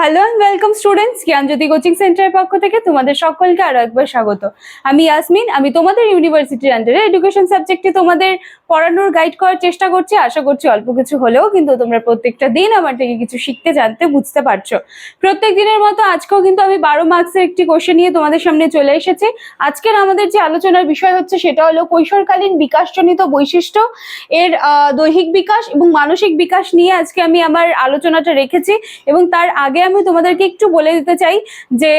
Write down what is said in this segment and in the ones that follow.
Hello and welcome students জ্ঞান জ্ঞানজ্যোতি coaching সেন্টারের পক্ষ থেকে তোমাদের সকলকে আরও একবার স্বাগত। আমি ইয়াসমিন আমি তোমাদের ইউনিভার্সিটির আন্ডারে এডুকেশন সাবজেক্টে তোমাদের পড়ানোর গাইড করার চেষ্টা করছি। আশা করছি অল্প কিছু হলেও কিন্তু তোমরা প্রত্যেকটা দিন আমার থেকে কিছু শিখতে, জানতে, বুঝতে পারছ। প্রত্যেক দিনের মতো আজকেও কিন্তু আমি বারো মার্কসের একটি কোশ্চেন নিয়ে তোমাদের সামনে চলে এসেছি। আজকের আমাদের যে আলোচনার বিষয় হচ্ছে সেটা হলো কৈশোরকালীন বিকাশজনিত বৈশিষ্ট্য, এর দৈহিক বিকাশ এবং মানসিক বিকাশ নিয়ে আজকে আমি আমার আলোচনাটা রেখেছি এবং তার আগে আমি তোমাদেরকে একটু বলে দিতে চাই যে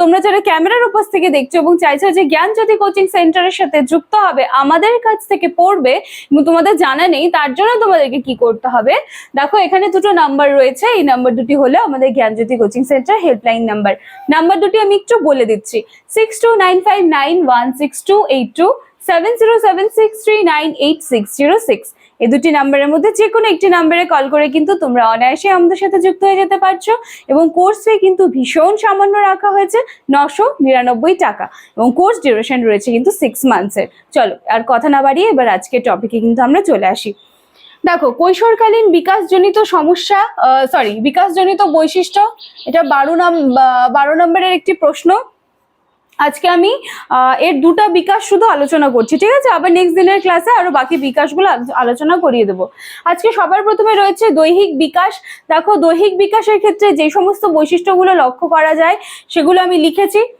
তোমরা যারা ক্যামেরার উপর থেকে দেখছ এবং চাইছো যে জ্ঞান জ্যোতি কোচিং সেন্টারের সাথে যুক্ত হবে, আমাদের কাছ থেকে পড়বে এবং তোমাদের জানা নেই, তার জন্য তোমাদেরকে কি করতে হবে? দেখো, এখানে দুটো নাম্বার রয়েছে, এই নাম্বার দুটি হলো আমাদের Gyanjyoti coaching centre helpline number number দুটি আমি একটু বলে দিচ্ছি six two nine five nine one six two eight two seven zero seven six three nine eight six zero six এই দুটি নাম্বারের মধ্যে যে কোনো একটি নাম্বারে কল করে কিন্তু তোমরা অনায়াসে আমাদের সাথে যুক্ত হয়ে যেতে পারছ এবং কোর্স ফি কিন্তু ভীষণ সামান্য রাখা হয়েছে নশো নিরানব্বই টাকা এবং কোর্স ডিউরেশন রয়েছে কিন্তু সিক্স মান্থসের চলো, আর কথা না বাড়িয়ে এবার আজকের টপিকে কিন্তু আমরা চলে আসি। দেখো, কৈশোরকালীন বিকাশজনিত সমস্যা সরি বিকাশজনিত বৈশিষ্ট্য, এটা বারো নাম বারো নম্বরের একটি প্রশ্ন। আজকে আমি এর দুটো বিকাশ শুধু আলোচনা করছি, ঠিক আছে? আবার নেক্সট দিনের ক্লাসে আরও বাকি বিকাশগুলো আলো- আলোচনা করিয়ে দেবো। আজকে সবার প্রথমে রয়েছে দৈহিক বিকাশ। দেখো, দৈহিক বিকাশের ক্ষেত্রে যে সমস্ত বৈশিষ্ট্যগুলো লক্ষ্য করা যায়, সেগুলো আমি লিখেছি।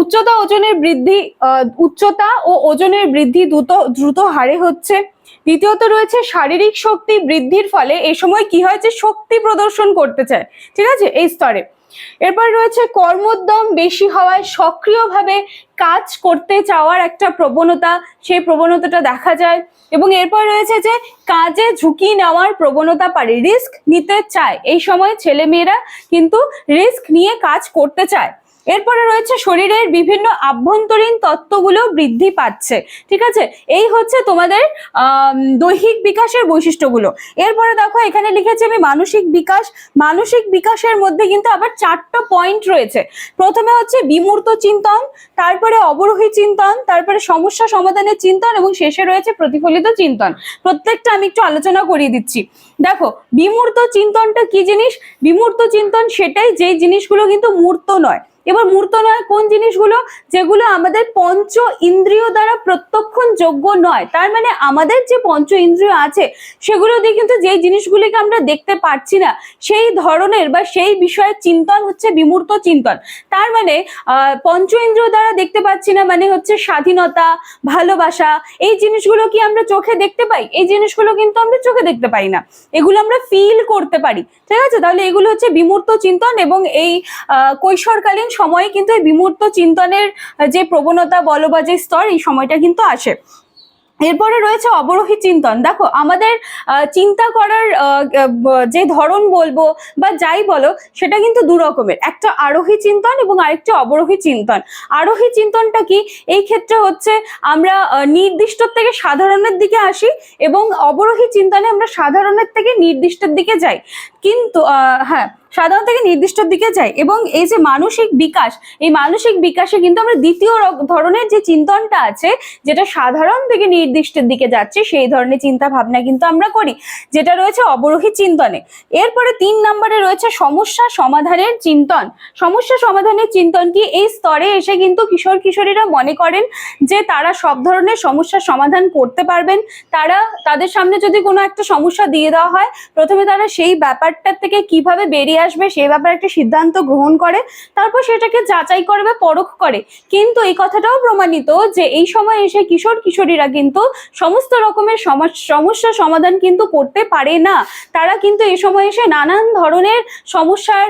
উচ্চতা ওজনের বৃদ্ধি উচ্চতা ও ওজনের বৃদ্ধি দ্রুত দ্রুত হারে হচ্ছে। দ্বিতীয়ত রয়েছে শারীরিক শক্তি বৃদ্ধির ফলে এই সময় কি হয় যে শক্তি প্রদর্শন করতে চায়, ঠিক আছে? এই স্তরে। এরপর রয়েছে কর্মোদ্যম বেশি হওয়ায় সক্রিয়ভাবে কাজ করতে চাওয়ার একটা প্রবণতা, সেই প্রবণতাটা দেখা যায়। এবং এরপর রয়েছে যে কাজে ঝুঁকি নেওয়ার প্রবণতা পারে। রিস্ক নিতে চায়। এই সময় ছেলেমেয়েরা কিন্তু রিস্ক নিয়ে কাজ করতে চায়। এরপরে রয়েছে শরীরের বিভিন্ন আভ্যন্তরীণ তত্ত্বগুলো বৃদ্ধি পাচ্ছে, ঠিক আছে? এই হচ্ছে তোমাদের দৈহিক বিকাশের বৈশিষ্ট্যগুলো। এরপরে দেখো, এখানে লিখেছি আমি মানসিক বিকাশ। মানসিক বিকাশের মধ্যে কিন্তু আবার চারটা পয়েন্ট রয়েছে। প্রথমে হচ্ছে বিমূর্ত চিন্তন, তারপরে অবরোহী চিন্তন, তারপরে সমস্যা সমাধানের চিন্তন, এবং শেষে রয়েছে প্রতিফলিত চিন্তন। প্রত্যেকটা আমি একটু আলোচনা করিয়ে দিচ্ছি। দেখো, বিমূর্ত চিন্তনটা কি জিনিস? বিমূর্ত চিন্তন সেটাই যে জিনিসগুলো কিন্তু মূর্ত নয়। এবার মূর্ত নয় কোন জিনিসগুলো? যেগুলো আমাদের পঞ্চ ইন্দ্রিয় দ্বারা প্রত্যক্ষণ যোগ্য নয়, তার মানে আমাদের যে পঞ্চ ইন্দ্রিয় আছে, সেগুলো দিয়ে কিন্তু যেই জিনিসগুলিকে আমরা দেখতে পাচ্ছি না, সেই ধরনের বা সেই বিষয়ের চিন্তন হচ্ছে বিমূর্ত চিন্তন। তার মানে পঞ্চ ইন্দ্রিয় দ্বারা দেখতে পাচ্ছি না মানে হচ্ছে স্বাধীনতা, ভালোবাসা, এই জিনিসগুলো কি আমরা চোখে দেখতে পাই? এই জিনিসগুলো কিন্তু আমরা চোখে দেখতে পাই না। এগুলো আমরা ফিল করতে পারি। ঠিক আছে? তাহলে এগুলো হচ্ছে বিমূর্ত চিন্তন এবং এই কৈশোরকালীন সময়ে কিন্তু এই বিমূর্ত চিন্তনের যে প্রবণতা বলো বা যে স্তর এই সময়টা কিন্তু আসে। এরপরে রয়েছে অবরোহী চিন্তন। দেখো আমাদের চিন্তা করার যে ধরন বলব বা যাই বলো সেটা কিন্তু দু রকমের। একটা আরোহী চিন্তন এবং আরেকটা অবরোহী চিন্তন। আরোহী চিন্তনটা কি? এই ক্ষেত্রে হচ্ছে আমরা আহ, নির্দিষ্টর থেকে সাধারণের দিকে আসি এবং অবরোহী চিন্তনে আমরা সাধারণের থেকে নির্দিষ্টের দিকে যাই। কিন্তু হ্যাঁ সাধারণ থেকে নির্দিষ্টর দিকে যায়? এবং এই যে মানসিক বিকাশ, এই মানসিক বিকাশে কিন্তু আমরা দ্বিতীয় ধরনের যে চিন্তনটা আছে, যেটা সাধারণ থেকে নির্দিষ্টের দিকে যাচ্ছে, সেই ধরনের চিন্তা ভাবনা কিন্তু আমরা করি, যেটা রয়েছে অবরোহী চিন্তনে। এরপরে তিন নম্বরে রয়েছে সমস্যা সমাধানের চিন্তন। সমস্যা সমাধানের চিন্তন কি? এই স্তরে এসে কিন্তু কিশোর কিশোরীরা মনে করেন যে তারা সব ধরনের সমস্যার সমাধান করতে পারবেন। তারা, তাদের সামনে যদি কোনো একটা সমস্যা দিয়ে দেওয়া হয়, প্রথমে তারা সেই ব্যাপারটার থেকে কীভাবে বেরিয়ে আসবে, সে ব্যাপারে একটা সিদ্ধান্ত গ্রহণ করে, তারপর সেটাকে যাচাই করে বা পরখ করে। কিন্তু এই কথাটাও প্রমাণিত যে এই সময় এসে কিশোর কিশোরীরা কিন্তু সমস্ত রকমের সমস্যা সমাধান কিন্তু করতে পারে না। তারা কিন্তু এই সময় এসে নানান ধরনের সমস্যার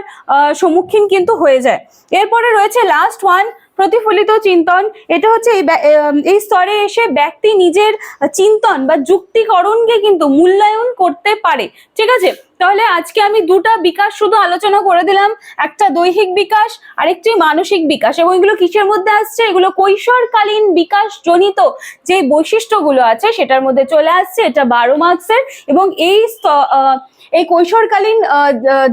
সম্মুখীন কিন্তু হয়ে যায়। এরপরে রয়েছে লাস্ট ওয়ান প্রতিফলিত চিন্তন। এটা হচ্ছে এই স্তরে এসে ব্যক্তি নিজের চিন্তন বা যুক্তিকরণকে কিন্তু মূল্যায়ন করতে পারে। ঠিক আছে? তাহলে আজকে আমি দুটা বিকাশ শুধু আলোচনা করে দিলাম। একটা দৈহিক বিকাশ আর একটি মানসিক বিকাশ। এবং এগুলো কিসের মধ্যে আসছে? এগুলো কৈশোরকালীন বিকাশ জনিত যে বৈশিষ্ট্যগুলো আছে, সেটার মধ্যে চলে আসছে। এটা বারো মার্কসের। এবং এই এই কৈশোরকালীন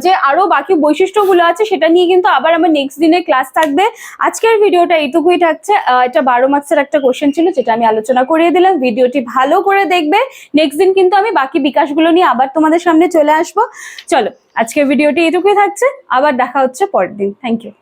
যে আরও বাকি বৈশিষ্ট্যগুলো আছে, সেটা নিয়ে কিন্তু আবার আমার নেক্সট দিনে ক্লাস থাকবে। আজকের ভিডিওটা এইটুকুই থাকছে। এটা বারো মার্কসের একটা কোশ্চেন ছিল, যেটা আমি আলোচনা করিয়ে দিলাম। ভিডিওটি ভালো করে দেখবে। নেক্সট দিন কিন্তু আমি বাকি বিকাশগুলো নিয়ে আবার তোমাদের সামনে চলে আসব। চলো আজকের ভিডিওটি এটুকুই থাকছে আবার দেখা হচ্ছে পরের দিন। Thank you